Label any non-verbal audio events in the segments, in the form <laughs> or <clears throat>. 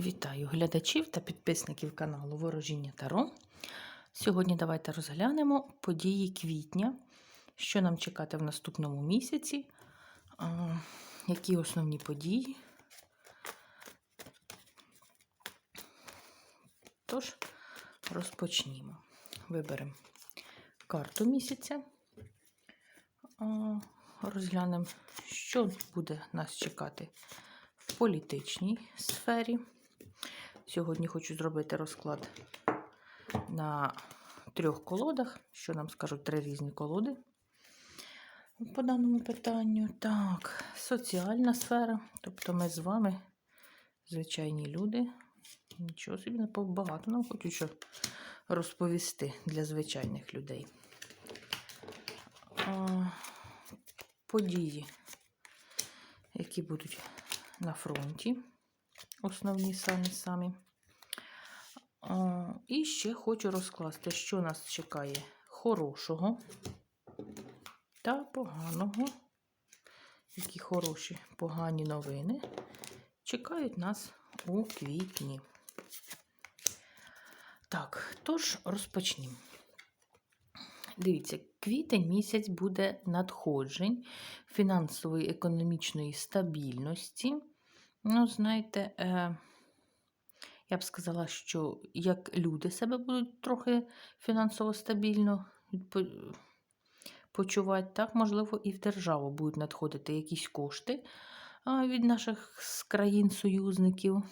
Вітаю глядачів та підписників каналу Ворожіння Таро. Сьогодні давайте розглянемо події квітня, що нам чекати в наступному місяці, які основні події. Тож, розпочнімо. Виберемо карту місяця, розглянемо, що буде нас чекати в політичній сфері. Сьогодні хочу зробити розклад на трьох колодах, що нам скажуть три різні колоди по даному питанню. Так, соціальна сфера, тобто ми з вами, звичайні люди. Нічого собі не багато нам хочу що розповісти для звичайних людей. А, події, які будуть на фронті, основні самі самі. І ще хочу розкласти, що нас чекає хорошого та поганого. Які хороші, погані новини чекають нас у квітні. Так, тож розпочнімо. Дивіться, квітень місяць буде надходжень фінансової економічної стабільності. Ну, знаєте, е, я б сказала, що як люди себе будуть трохи фінансово стабільно почувати, так, можливо, і в державу будуть надходити якісь кошти від наших країн-союзників.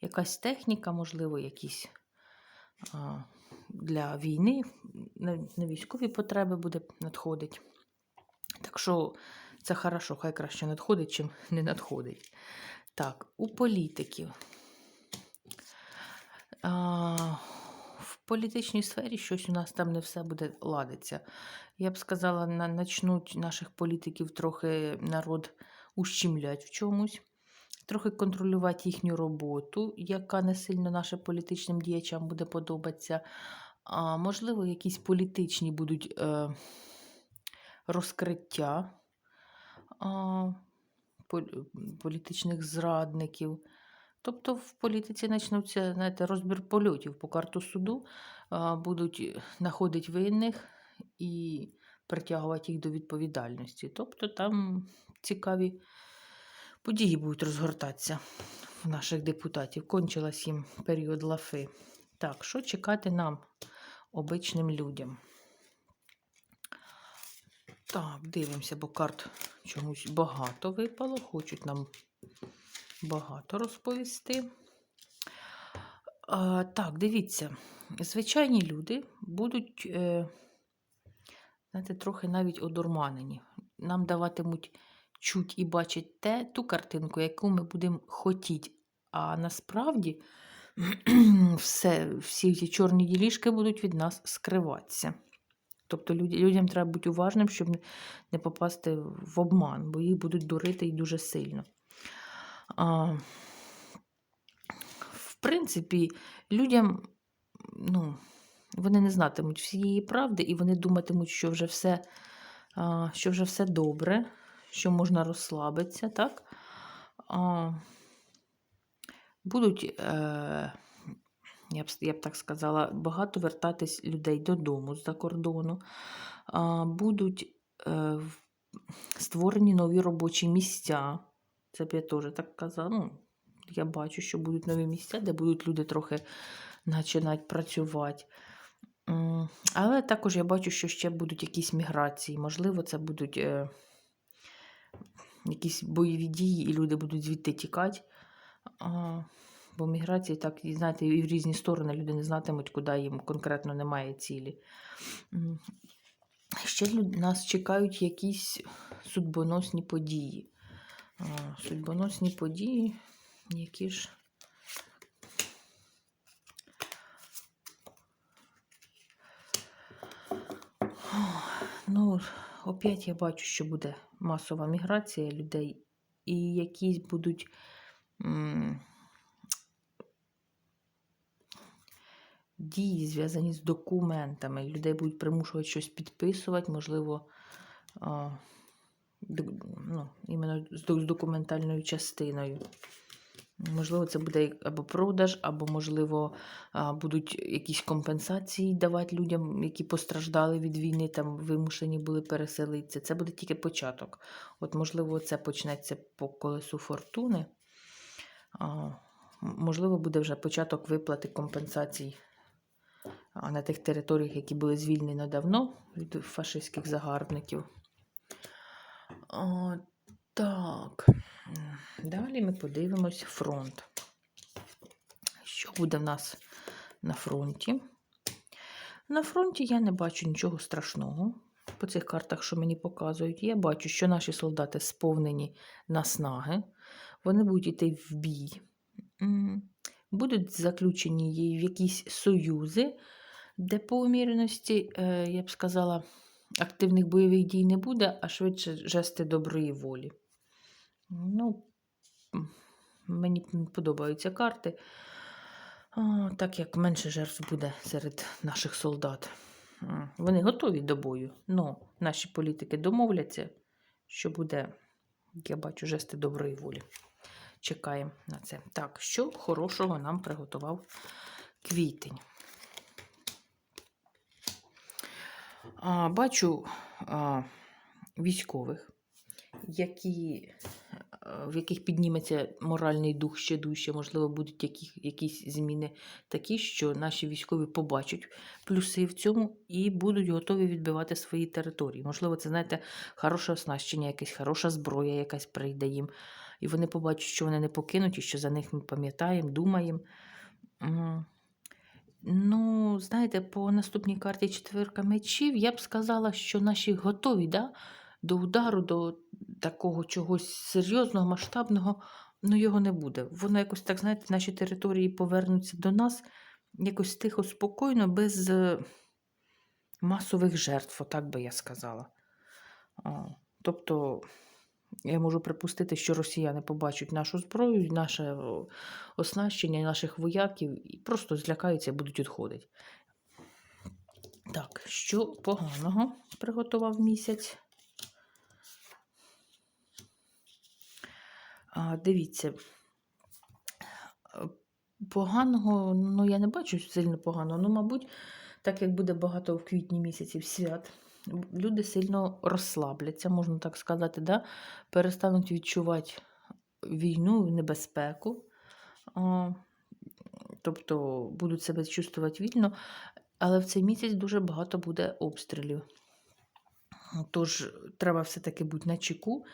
Якась техніка, можливо, якісь для війни, на, військові потреби буде надходить. Так що це хорошо, хай краще надходить, чим <laughs> не надходить. Так, у політиків. А, в політичній сфері щось у нас там не все буде ладиться. Я б сказала, на, начнуть наших політиків трохи народ ущемлять в чомусь, трохи контролювати їхню роботу, яка не сильно нашим політичним діячам буде подобатися. А, можливо, якісь політичні будуть е, розкриття політичних зрадників. Тобто в політиці почнуться знаєте, розбір польотів по карту суду, будуть знаходити винних і притягувати їх до відповідальності. Тобто там цікаві події будуть розгортатися в наших депутатів. Кончилась їм період лафи. Так, що чекати нам, обичним людям? Так, дивимося, бо карт чомусь багато випало. Хочуть нам багато розповісти. А, так, дивіться, звичайні люди будуть, е, знаєте, трохи навіть одурманені. Нам даватимуть чуть і бачить те, ту картинку, яку ми будемо хотіти. А насправді <clears throat> все, всі ці чорні ділішки будуть від нас скриватися. Тобто людям треба бути уважним, щоб не- попасти в обман, бо їх будуть дурити і дуже сильно. А, в принципі, людям, ну, вони не знатимуть всієї правди, і вони думатимуть, що вже все, а, що вже все добре, що можна розслабитися, так? А, будуть, е, я б, я б так сказала, багато вертатись людей додому з-за кордону. Будуть е, створені нові робочі місця. Це б я теж так казала. Ну, я бачу, що будуть нові місця, де будуть люди трохи починати працювати. Але також я бачу, що ще будуть якісь міграції. Можливо, це будуть е, якісь бойові дії, і люди будуть звідти тікати. Бо міграції, так, знаєте, і в різні сторони люди не знатимуть, куди їм конкретно немає цілі. Ще нас чекають якісь судьбоносні події. Судьбоносні події, які ж. Ну, опять я бачу, що буде масова міграція людей, і якісь будуть дії, зв'язані з документами. Людей будуть примушувати щось підписувати, можливо, ну, іменно з документальною частиною. Можливо, це буде або продаж, або, можливо, будуть якісь компенсації давати людям, які постраждали від війни, там вимушені були переселитися. Це буде тільки початок. От, можливо, це почнеться по колесу фортуни. Можливо, буде вже початок виплати компенсацій на тих територіях, які були звільнені давно від фашистських загарбників. А, так. Далі ми подивимось фронт. Що буде в нас на фронті? На фронті я не бачу нічого страшного. По цих картах, що мені показують, я бачу, що наші солдати сповнені наснаги, вони будуть йти в бій, будуть заключені в якісь союзи, де по уміреності, е, я б сказала, активних бойових дій не буде, а швидше жести доброї волі. Ну, мені подобаються карти, так як менше жертв буде серед наших солдат. Вони готові до бою, але наші політики домовляться, що буде, я бачу, жести доброї волі. Чекаємо на це. Так, що хорошого нам приготував квітень? А, бачу а, військових, які, в яких підніметься моральний дух ще дужче, можливо, будуть які, якісь зміни такі, що наші військові побачать плюси в цьому і будуть готові відбивати свої території. Можливо, це, знаєте, хороше оснащення, якесь, хороша зброя якась прийде їм. І вони побачать, що вони не покинуті, що за них ми пам'ятаємо, думаємо. Ну, знаєте, по наступній карті четвірка мечів я б сказала, що наші готові да, до удару, до такого чогось серйозного, масштабного, ну його не буде. Воно якось так, знаєте, наші території повернуться до нас якось тихо, спокійно, без е, масових жертв, отак би я сказала. Тобто, я можу припустити, що росіяни побачать нашу зброю, наше оснащення наших вояків і просто злякаються і будуть відходити. Так, що поганого приготував місяць? А, дивіться, е, поганого, ну я не бачу сильно поганого. Ну, мабуть, так як буде багато в квітні місяці свят, люди сильно розслабляться, можна так сказати, да? перестануть відчувати війну, небезпеку. Тобто будуть себе чувствувати вільно, але в цей місяць дуже багато буде обстрілів. Тож треба все-таки бути на чеку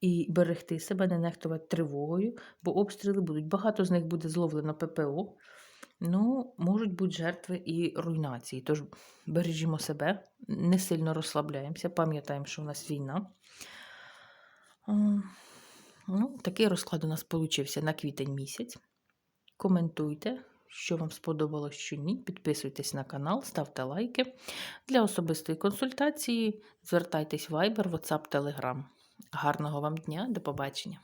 і берегти себе, не нехтувати тривогою, бо обстріли будуть. Багато з них буде зловлено ППО. Ну, можуть бути жертви і руйнації. Тож бережімо себе, не сильно розслабляємося, пам'ятаємо, що у нас війна. Ну, такий розклад у нас получився на квітень місяць. Коментуйте, що вам сподобалось, що ні. Підписуйтесь на канал, ставте лайки. Для особистої консультації звертайтесь в Viber, WhatsApp, Telegram. Гарного вам дня, до побачення!